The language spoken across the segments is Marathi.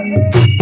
¡Gracias!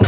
Oh,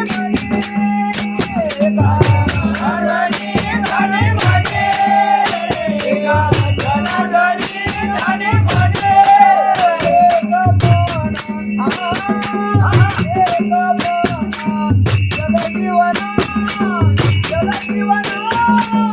ಜಲ ಜೀವನ ಜಲ ಜೀವನ